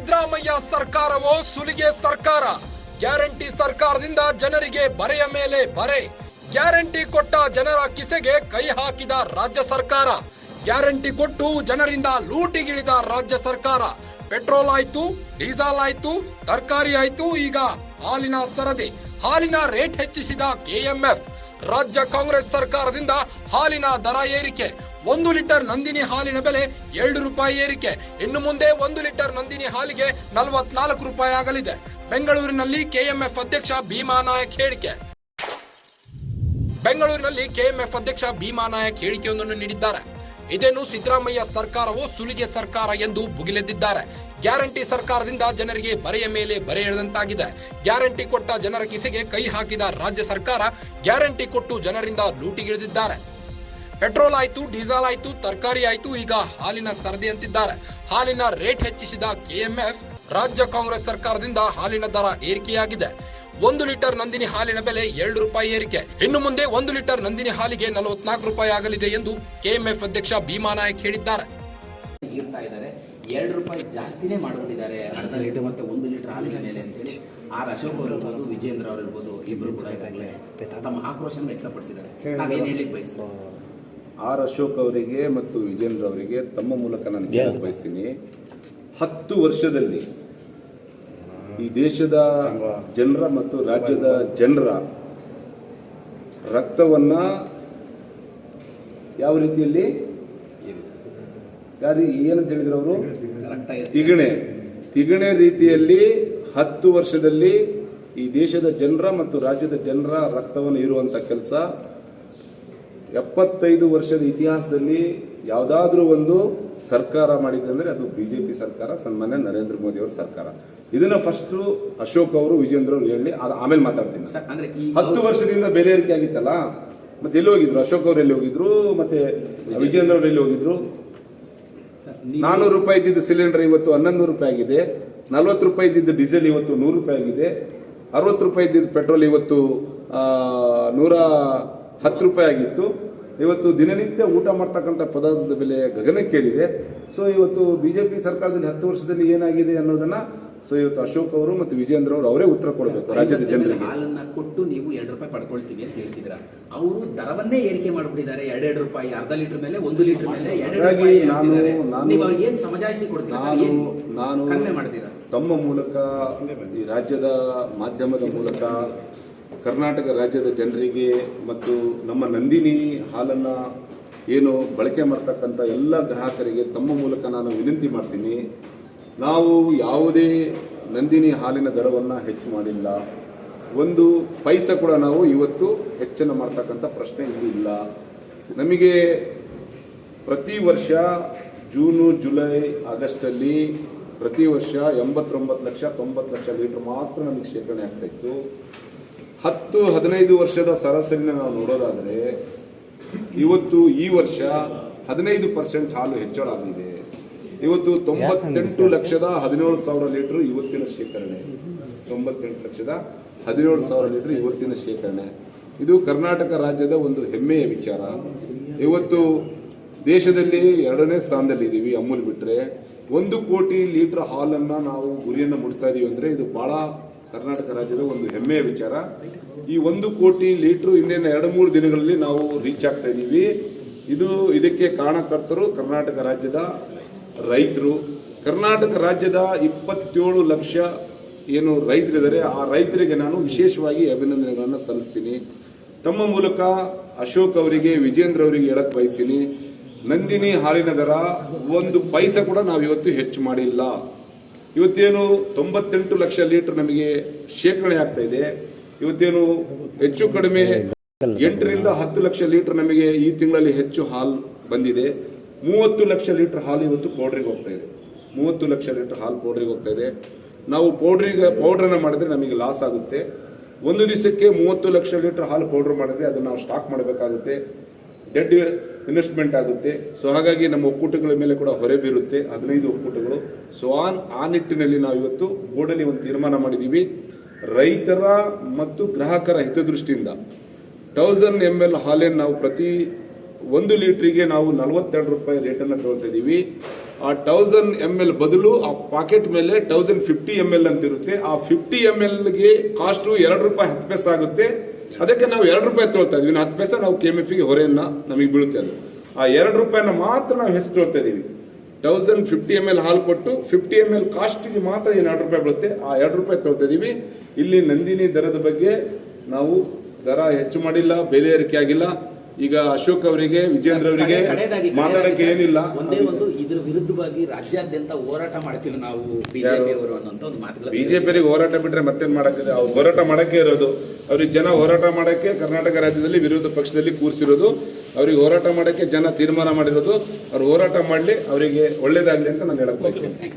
ಸಿದ್ದರಾಮಯ್ಯ ಸರ್ಕಾರವೋ ಸುಲಿಗೆ ಸರ್ಕಾರ. ಗ್ಯಾರಂಟಿ ಸರ್ಕಾರದಿಂದ ಜನರಿಗೆ ಬರೆಯ ಮೇಲೆ ಬರೆ. ಗ್ಯಾರಂಟಿ ಕೊಟ್ಟ ಜನರ ಕಿಸೆಗೆ ಕೈ ಹಾಕಿದ ರಾಜ್ಯ ಸರ್ಕಾರ. ಗ್ಯಾರಂಟಿ ಕೊಟ್ಟು ಜನರಿಂದ ಲೂಟಿಗಿಳಿದ ರಾಜ್ಯ ಸರ್ಕಾರ. ಪೆಟ್ರೋಲ್ ಆಯ್ತು, ಡೀಸೆಲ್ ಆಯ್ತು, ತರಕಾರಿ ಆಯ್ತು, ಈಗ ಹಾಲಿನ ಸರದಿ. ಹಾಲಿನ ರೇಟ್ ಹೆಚ್ಚಿಸಿದ ಕೆಎಂಎಫ್ ರಾಜ್ಯ ಕಾಂಗ್ರೆಸ್ ಸರ್ಕಾರದಿಂದ ಹಾಲಿನ ದರ ಏರಿಕೆ. ಒಂದು ಲೀಟರ್ ನಂದಿನಿ ಹಾಲಿನ ಬೆಲೆ ಎರಡು ರೂಪಾಯಿ ಏರಿಕೆ. ಇನ್ನು ಮುಂದೆ ಒಂದು ಲೀಟರ್ ನಂದಿನಿ ಹಾಲಿಗೆ ನಲವತ್ನಾಲ್ಕು ರೂಪಾಯಿ ಆಗಲಿದೆ. ಬೆಂಗಳೂರಿನಲ್ಲಿ ಕೆಎಂಎಫ್ ಅಧ್ಯಕ್ಷ ಭೀಮಾ ನಾಯಕ್ ಹೇಳಿಕೆ. ಬೆಂಗಳೂರಿನಲ್ಲಿ ಕೆಎಂಎಫ್ ಅಧ್ಯಕ್ಷ ಭೀಮಾ ನಾಯಕ್ ಹೇಳಿಕೆಯೊಂದನ್ನು ನೀಡಿದ್ದಾರೆ. ಇದೇನು ಸಿದ್ದರಾಮಯ್ಯ ಸರ್ಕಾರವು ಸುಲಿಗೆ ಸರ್ಕಾರ ಎಂದು ಭುಗಿಲೆದ್ದಿದ್ದಾರೆ. ಗ್ಯಾರಂಟಿ ಸರ್ಕಾರದಿಂದ ಜನರಿಗೆ ಬರೆಯ ಮೇಲೆ ಬರೆ ಎಳೆದಂತಾಗಿದೆ. ಗ್ಯಾರಂಟಿ ಕೊಟ್ಟ ಜನರ ಕಿಸೆಗೆ ಕೈ ಹಾಕಿದ ರಾಜ್ಯ ಸರ್ಕಾರ ಗ್ಯಾರಂಟಿ ಕೊಟ್ಟು ಜನರಿಂದ ಲೂಟಿಗಿಳಿದಿದ್ದಾರೆ. ಪೆಟ್ರೋಲ್ ಆಯ್ತು, ಡೀಸೆಲ್ ಆಯ್ತು, ತರಕಾರಿ ಆಯ್ತು, ಈಗ ಹಾಲಿನ ಸರದಿ ಅಂತಿದ್ದಾರೆ. ಹಾಲಿನ ರೇಟ್ ಹೆಚ್ಚಿಸಿದ ಕೆಎಂಎಫ್ ರಾಜ್ಯ ಕಾಂಗ್ರೆಸ್ ಸರ್ಕಾರದಿಂದ ಹಾಲಿನ ದರ ಏರಿಕೆಯಾಗಿದೆ. ಒಂದು ಲೀಟರ್ ನಂದಿನಿ ಹಾಲಿನ ಬೆಲೆ ಎರಡು ರೂಪಾಯಿ ಏರಿಕೆ. ಇನ್ನು ಮುಂದೆ ಒಂದು ಲೀಟರ್ ನಂದಿನಿ ಹಾಲಿಗೆ ನಲವತ್ನಾಲ್ಕು ರೂಪಾಯಿ ಆಗಲಿದೆ ಎಂದು ಕೆಎಂಎಫ್ ಅಧ್ಯಕ್ಷ ಭೀಮಾ ನಾಯಕ್ ಹೇಳಿದ್ದಾರೆ. ಎರಡು ರೂಪಾಯಿ ಜಾಸ್ತಿನೇ ಮಾಡ್ಕೊಂಡಿದ್ದಾರೆ ಅರ್ಧ ಲೀಟರ್ ಮತ್ತೆ ಒಂದು ಲೀಟರ್ ಹಾಲಿನ ಮೇಲೆ ಅಂತೇಳಿ ಆರ್ ಅಶೋಕ್ ಅವರು ಇರ್ಬೋದು, ವಿಜೇಂದ್ರ ಅವರು ಇರ್ಬೋದು, ಇಬ್ರು ಕೂಡ ತಮ್ಮ ಆಕ್ರೋಶನ ವ್ಯಕ್ತಪಡಿಸಿದ್ದಾರೆ. ನಾವೇನು ಹೇಳಿಕ್ ಬಯಸ್ತೀವಿ? ಆರ್ ಅಶೋಕ್ ಅವರಿಗೆ ಮತ್ತು ವಿಜೇಂದ್ರ ಅವರಿಗೆ ತಮ್ಮ ಮೂಲಕ ನಾನು ಕೇಳಕ್ ಬಯಸ್ತೀನಿ. ಹತ್ತು ವರ್ಷದಲ್ಲಿ ಈ ದೇಶದ ಜನರ ಮತ್ತು ರಾಜ್ಯದ ಜನರ ರಕ್ತವನ್ನ ಯಾವ ರೀತಿಯಲ್ಲಿ ಯಾರು ಏನಂತ ಹೇಳಿದ್ರು ಅವರು? ತಿಗಣೆ. ತಿಗಣೆ ರೀತಿಯಲ್ಲಿ ಹತ್ತು ವರ್ಷದಲ್ಲಿ ಈ ದೇಶದ ಜನರ ಮತ್ತು ರಾಜ್ಯದ ಜನರ ರಕ್ತವನ್ನು ಇರುವಂತ ಕೆಲಸ ಎಪ್ಪತ್ತೈದು ವರ್ಷದ ಇತಿಹಾಸದಲ್ಲಿ ಯಾವುದಾದ್ರೂ ಒಂದು ಸರ್ಕಾರ ಮಾಡಿದೆ ಅಂದರೆ ಅದು ಬಿಜೆಪಿ ಸರ್ಕಾರ ಸನ್ಮಾನ್ಯ ನರೇಂದ್ರ ಮೋದಿ ಅವರ ಸರ್ಕಾರ. ಇದನ್ನ ಫಸ್ಟ್ ಅಶೋಕ್ ಅವರು ವಿಜೇಂದ್ರ ಅವರು ಹೇಳಿ ಅದು ಆಮೇಲೆ ಮಾತಾಡ್ತೀನಿ ಹತ್ತು ವರ್ಷದಿಂದ ಬೆಲೆ ಏರಿಕೆ ಆಗಿತ್ತಲ್ಲ? ಮತ್ತೆ ಎಲ್ಲಿ ಹೋಗಿದ್ರು? ಅಶೋಕ್ ಅವರು ಎಲ್ಲಿ ಹೋಗಿದ್ರು? ಮತ್ತೆ ವಿಜೇಂದ್ರ ಅವರು ಎಲ್ಲಿ ಹೋಗಿದ್ರು? ನಾನೂರು ರೂಪಾಯಿ ಇದ್ದಿದ್ದ ಸಿಲಿಂಡರ್ ಇವತ್ತು ಹನ್ನೊಂದು ರೂಪಾಯಿ ಆಗಿದೆ. ನಲ್ವತ್ತು ರೂಪಾಯಿ ಇದ್ದಿದ್ದ ಡೀಸೆಲ್ ಇವತ್ತು ನೂರು ರೂಪಾಯಿ ಆಗಿದೆ. ಅರವತ್ತು ರೂಪಾಯಿ ಇದ್ದಿದ್ದ ಪೆಟ್ರೋಲ್ ಇವತ್ತು ನೂರ ಹತ್ತು ರೂಪಾಯಿ ಆಗಿತ್ತು. ಇವತ್ತು ದಿನನಿತ್ಯ ಊಟ ಮಾಡ್ತಕ್ಕಂಥ ಪದಾರ್ಥದ ಬೆಲೆ ಗಗನಕ್ಕೇರಿದೆ. ಸೊ ಇವತ್ತು ಬಿ ಜೆ ಪಿ ಸರ್ಕಾರದಲ್ಲಿ ಹತ್ತು ವರ್ಷದಲ್ಲಿ ಏನಾಗಿದೆ ಅನ್ನೋದನ್ನ ಸೊ ಇವತ್ತು ಅಶೋಕ್ ಅವರು ಮತ್ತು ವಿಜೇಂದ್ರ ಅವರು ಅವರೇ ಉತ್ತರ ಕೊಡಬೇಕು ರಾಜ್ಯದ ಜನರಿಗೆ. ಹಾಲನ್ನ ಕೊಟ್ಟು ನೀವು ಎರಡು ರೂಪಾಯಿ ಪಡ್ಕೊಳ್ತೀವಿ ಅಂತ ಹೇಳ್ತಿದ್ರ ಅವರು ದರವನ್ನೇ ಏರಿಕೆ ಮಾಡ್ಬಿಟ್ಟಿದ್ದಾರೆ. ಎರಡೆರಡು ರೂಪಾಯಿ ಅರ್ಧ ಲೀಟರ್ ಮೇಲೆ ಒಂದು ಲೀಟರ್ ಮೇಲೆ ಎರಡು ಏನ್ ಸಮಜಾಯಿಸಿ ಕೊಡ್ತೀರಾ? ನಾನು ನಾನು ಕಡಿಮೆ ಮಾಡ್ತೀರಾ? ತಮ್ಮ ಮೂಲಕ ಈ ರಾಜ್ಯದ ಮಾಧ್ಯಮದ ಮೂಲಕ ಕರ್ನಾಟಕ ರಾಜ್ಯದ ಜನರಿಗೆ ಮತ್ತು ನಮ್ಮ ನಂದಿನಿ ಹಾಲನ್ನ ಏನು ಬಳಕೆ ಮಾಡ್ತಕ್ಕಂಥ ಎಲ್ಲ ಗ್ರಾಹಕರಿಗೆ ತಮ್ಮ ಮೂಲಕ ನಾನು ವಿನಂತಿ ಮಾಡ್ತೀನಿ. ನಾವು ಯಾವುದೇ ನಂದಿನಿ ಹಾಲಿನ ದರವನ್ನು ಹೆಚ್ಚು ಮಾಡಿಲ್ಲ. ಒಂದು ಪೈಸ ಕೂಡ ನಾವು ಇವತ್ತು ಹೆಚ್ಚನ್ನು ಮಾಡ್ತಕ್ಕಂಥ ಪ್ರಶ್ನೆ ಇಲ್ಲಿ ಇಲ್ಲ. ನಮಗೆ ಪ್ರತಿ ವರ್ಷ ಜೂನು, ಜುಲೈ, ಆಗಸ್ಟಲ್ಲಿ ಪ್ರತಿ ವರ್ಷ ಎಂಬತ್ತೊಂಬತ್ತು ಲಕ್ಷ ತೊಂಬತ್ತು ಲಕ್ಷ ಲೀಟರ್ ಮಾತ್ರ ನಮಗೆ ಶೇಖರಣೆ ಆಗ್ತಾ ಇತ್ತು. ಹತ್ತು ಹದಿನೈದು ವರ್ಷದ ಸರಾಸರಿನ ನಾವು ನೋಡೋದಾದರೆ ಇವತ್ತು ಈ ವರ್ಷ ಹದಿನೈದು ಪರ್ಸೆಂಟ್ ಹಾಲು ಹೆಚ್ಚಳ ಆಗಿದೆ. ಇವತ್ತು ತೊಂಬತ್ತೆಂಟು ಲಕ್ಷದ ಹದಿನೇಳು ಸಾವಿರ ಲೀಟರ್ ಇವತ್ತಿನ ಶೇಖರಣೆ. ತೊಂಬತ್ತೆಂಟು ಲಕ್ಷದ ಹದಿನೇಳು ಸಾವಿರ ಲೀಟರ್ ಇವತ್ತಿನ ಶೇಖರಣೆ. ಇದು ಕರ್ನಾಟಕ ರಾಜ್ಯದ ಒಂದು ಹೆಮ್ಮೆಯ ವಿಚಾರ. ಇವತ್ತು ದೇಶದಲ್ಲಿ ಎರಡನೇ ಸ್ಥಾನದಲ್ಲಿ ಇದ್ದೀವಿ ಅಮೂಲ್ ಬಿಟ್ರೆ. ಒಂದು ಕೋಟಿ ಲೀಟರ್ ಹಾಲನ್ನ ನಾವು ಗುರಿಯನ್ನು ಮುಟ್ತಾ ಇದೀವಿ ಅಂದ್ರೆ ಇದು ಬಹಳ ಕರ್ನಾಟಕ ರಾಜ್ಯದ ಒಂದು ಹೆಮ್ಮೆಯ ವಿಚಾರ. ಈ ಒಂದು ಕೋಟಿ ಲೀಟರ್ ಇನ್ನೇನು ಎರಡು ಮೂರು ದಿನಗಳಲ್ಲಿ ನಾವು ರೀಚ್ ಆಗ್ತಾ ಇದ್ದೀವಿ ಇದು ಇದಕ್ಕೆ ಕಾರಣಕರ್ತರು ಕರ್ನಾಟಕ ರಾಜ್ಯದ ರೈತರು. ಕರ್ನಾಟಕ ರಾಜ್ಯದ ಇಪ್ಪತ್ತೇಳು ಲಕ್ಷ ಏನು ರೈತರಿದ್ದಾರೆ. ಆ ರೈತರಿಗೆ ನಾನು ವಿಶೇಷವಾಗಿ ಅಭಿನಂದನೆಗಳನ್ನು ಸಲ್ಲಿಸ್ತೀನಿ. ತಮ್ಮ ಮೂಲಕ ಅಶೋಕ್ ಅವರಿಗೆ, ವಿಜೇಂದ್ರ ಅವರಿಗೆ ಹೇಳಕ್ಕೆ ಬಯಸ್ತೀನಿ. ನಂದಿನಿ ಹಾಲಿನ ದರ ಒಂದು ಪೈಸ ಕೂಡ ನಾವು ಇವತ್ತು ಹೆಚ್ಚು ಮಾಡಿಲ್ಲ. ಇವತ್ತೇನು ತೊಂಬತ್ತೆಂಟು ಲಕ್ಷ ಲೀಟರ್ ನಮಗೆ ಶೇಖರಣೆ ಆಗ್ತಾ ಇದೆ. ಇವತ್ತೇನು ಹೆಚ್ಚು ಕಡಿಮೆ ಎಂಟರಿಂದ ಹತ್ತು ಲಕ್ಷ ಲೀಟರ್ ನಮಗೆ ಈ ತಿಂಗಳಲ್ಲಿ ಹೆಚ್ಚು ಹಾಲು ಬಂದಿದೆ. ಮೂವತ್ತು ಲಕ್ಷ ಲೀಟರ್ ಹಾಲು ಇವತ್ತು ಪೌಡ್ರಿಗೆ ಹೋಗ್ತಾ ಇದೆ. ಮೂವತ್ತು ಲಕ್ಷ ಲೀಟರ್ ಹಾಲು ಪೌಡ್ರಿಗೆ ಹೋಗ್ತಾ ಇದೆ. ನಾವು ಪೌಡ್ರಿಗೆ ಪೌಡ್ರನ್ನ ಮಾಡಿದ್ರೆ ನಮಗೆ ಲಾಸ್ ಆಗುತ್ತೆ. ಒಂದು ದಿವಸಕ್ಕೆ ಮೂವತ್ತು ಲಕ್ಷ ಲೀಟರ್ ಹಾಲು ಪೌಡರ್ ಮಾಡಿದ್ರೆ ಅದನ್ನು ನಾವು ಸ್ಟಾಕ್ ಮಾಡಬೇಕಾಗುತ್ತೆ. ಡೆಡ್ ಇನ್ವೆಸ್ಟ್ಮೆಂಟ್ ಆಗುತ್ತೆ. ಸೊ ಹಾಗಾಗಿ ನಮ್ಮ ಒಕ್ಕೂಟಗಳ ಮೇಲೆ ಕೂಡ ಹೊರೆ ಬೀರುತ್ತೆ. ಹದಿನೈದು ಒಕ್ಕೂಟಗಳು. ಸೊ ಆನ್ ಆ ನಿಟ್ಟಿನಲ್ಲಿ ನಾವು ಇವತ್ತು ಬೋರ್ಡಲ್ಲಿ ಒಂದು ತೀರ್ಮಾನ ಮಾಡಿದ್ದೀವಿ. ರೈತರ ಮತ್ತು ಗ್ರಾಹಕರ ಹಿತದೃಷ್ಟಿಯಿಂದ ತೌಸಂಡ್ ಎಂ ಎಲ್ ಹಾಲೇನು ನಾವು ಪ್ರತಿ ಒಂದು ಲೀಟ್ರಿಗೆ ನಾವು ನಲವತ್ತೆರಡು ರೂಪಾಯಿ ರೇಟನ್ನು ತಗೊಳ್ತಾ ಇದ್ದೀವಿ. ಆ ಟೌಸನ್ ಎಂ ಎಲ್ ಬದಲು ಆ ಪಾಕೆಟ್ ಮೇಲೆ ಥೌಸಂಡ್ ಫಿಫ್ಟಿ ಎಂ ಎಲ್ ಅಂತಿರುತ್ತೆ. ಆ ಫಿಫ್ಟಿ ಎಂ ಎಲ್ಗೆ ಕಾಸ್ಟು ಎರಡು ರೂಪಾಯಿ ಹತ್ತು ಪೈಸೆ ಆಗುತ್ತೆ. ಅದಕ್ಕೆ ನಾವು ಎರಡು ರೂಪಾಯಿ ತೊಳ್ತಾ ಇದೀವಿ ಹತ್ತು ಪೈಸೆ ನಾವು ಕೆ ಎಂ ಎಫ್ಗೆ ಹೊರೆಯನ್ನು ನಮಗೆ ಬೀಳುತ್ತೆ ಅದು. ಆ ಎರಡು ರೂಪಾಯಿನ ಮಾತ್ರ ನಾವು ಹೆಸರು ತೊಳ್ತಾ ಇದೀವಿ ತೌಸಂಡ್ ಫಿಫ್ಟಿ ಎಂ ಎಲ್ ಹಾಲು ಕೊಟ್ಟು ಫಿಫ್ಟಿ ಎಂ ಎಲ್ ಕಾಸ್ಟ್ಗೆ ಮಾತ್ರ ಏನು ಎರಡು ರೂಪಾಯಿ ಬೀಳುತ್ತೆ. ಆ ಎರಡು ರೂಪಾಯಿ ತೊಳ್ತಾ ಇದೀವಿ ಇಲ್ಲಿ ನಂದಿನಿ ದರದ ಬಗ್ಗೆ ನಾವು ದರ ಹೆಚ್ಚು ಮಾಡಿಲ್ಲ, ಬೆಲೆ ಏರಿಕೆ ಆಗಿಲ್ಲ. ಈಗ ಅಶೋಕ್ ಅವರಿಗೆ ವಿಜೇಂದ್ರ ಅವರಿಗೆ ಮಾತಾಡಕ್ಕೆ ಏನಿಲ್ಲ. ಒಂದೇ ಒಂದು ಇದ್ರ ವಿರುದ್ಧವಾಗಿ ರಾಜ್ಯಾದ್ಯಂತ ಹೋರಾಟ ಮಾಡ್ತೀವಿ ನಾವು ಬಿಜೆಪಿ ಅವರು ಅನ್ನೋಂತ ಒಂದು ಮಾತುಗಳು ಬಿಜೆಪಿ ಹೋರಾಟ ಬಿಟ್ರೆ ಮತ್ತೇನ್ ಮಾಡಕ್ಕಿದೆ ಅವ್ರು ಹೋರಾಟ ಮಾಡಕ್ಕೆ ಇರೋದು. ಅವ್ರಿಗೆ ಜನ ಹೋರಾಟ ಮಾಡಕ್ಕೆ ಕರ್ನಾಟಕ ರಾಜ್ಯದಲ್ಲಿ ವಿರೋಧ ಪಕ್ಷದಲ್ಲಿ ಕೂರಿಸಿರೋದು. ಅವ್ರಿಗೆ ಹೋರಾಟ ಮಾಡಕ್ಕೆ ಜನ ತೀರ್ಮಾನ ಮಾಡಿರೋದು. ಅವ್ರು ಹೋರಾಟ ಮಾಡಲಿ ಅವರಿಗೆ ಒಳ್ಳೇದಾಗಲಿ ಅಂತ ನಾನು ಹೇಳಕ್ ಬಯಸ್ತೀನಿ.